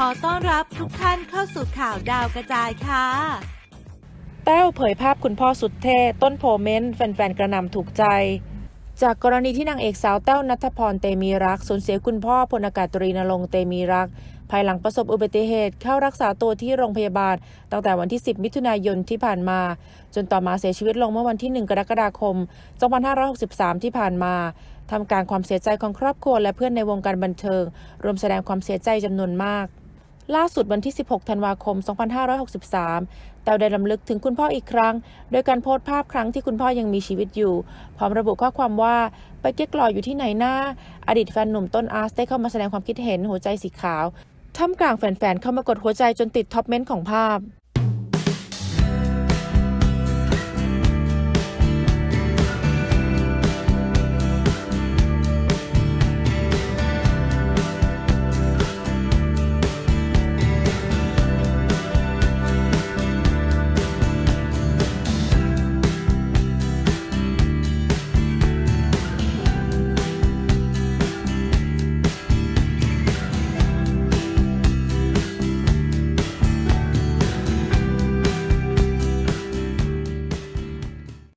ขอต้อนรับทุกท่านเข้าสู่ข่าวดาวกระจายค่ะ แต้วเผยภาพคุณพ่อสุดเท่ต้นโพเมนต์แฟนๆ กระนำถูกใจ จากกรณีที่นางเอกสาวแต้วนัทพรเตมีรักสูญเสียคุณพ่อพลอากาศตรีนรงเตมีรัก ภายหลังประสบอุบัติเหตุเข้ารักษาตัวที่โรงพยาบาล ตั้งแต่วันที่ 10 มิถุนายนที่ผ่านมา จนต่อมาเสียชีวิตลงเมื่อวันที่ 1 กรกฎาคม 2563 ที่ผ่านมาทำการความเสียใจของครอบครัวและเพื่อนในวงการบันเทิง รวมแสดงความเสียใจจำนวนมาก ล่าสุดวันที่ 16 ธันวาคม 2563 แต้วได้ลำลึกถึงคุณพ่ออีกครั้ง โดยการโพสต์ภาพครั้งที่คุณพ่อยังมีชีวิตอยู่ พร้อมระบุข้อความว่า ไปเก๊กหล่ออยู่ที่ไหนหน้า อดีตแฟนหนุ่มต้นอาร์ตได้เข้ามาแสดงความคิดเห็นหัวใจสีขาว ท่ามกลางแฟนๆ เข้ามากดหัวใจจนติดท็อปเมนต์ของภาพ